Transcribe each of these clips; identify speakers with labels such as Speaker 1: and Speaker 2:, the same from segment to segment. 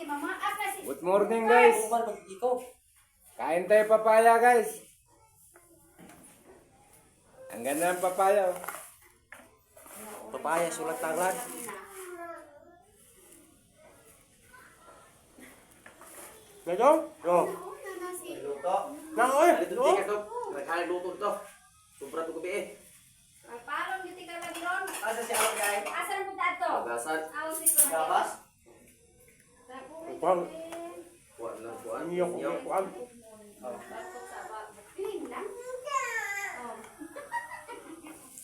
Speaker 1: Good morning guys. Kain tayo papaya guys. Ang ganda ng papaya. oh.
Speaker 2: Papaya, sulat tangan. Medyo? Yo.
Speaker 3: Luto.
Speaker 2: Nang, oy.
Speaker 3: Dito
Speaker 2: Yo.
Speaker 3: ka to. Luto to. Sobra to gabi eh.
Speaker 4: Parang giti ka lagi ron.
Speaker 3: Asa si Alok guys?
Speaker 4: Asan mo tato?
Speaker 3: Agasan.
Speaker 4: Aw si ko.
Speaker 3: Gabas. Kuan kuan.
Speaker 2: Ang iyo, kuwan, kuwan.
Speaker 4: Batok sa ba. Clean lang. Oh.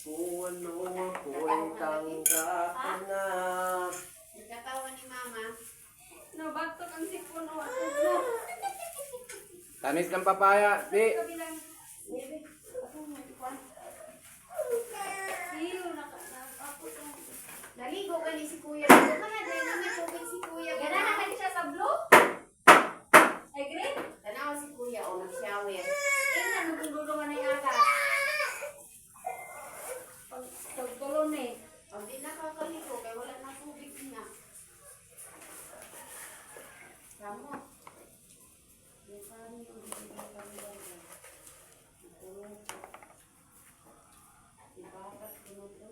Speaker 3: Kuan no, kuwan tangga na.
Speaker 4: Nagkatawa ni mama. No, bagtok ang sipon o ato no.
Speaker 1: Tamis ng papaya. Di.
Speaker 4: Ramo. Yung kami, yung hindi kami ganda. Tulong ko. Ibabat ko na to.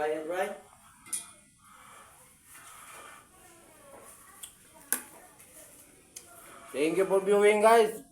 Speaker 3: Gabi, dry and dry.
Speaker 1: Thank you for viewing guys.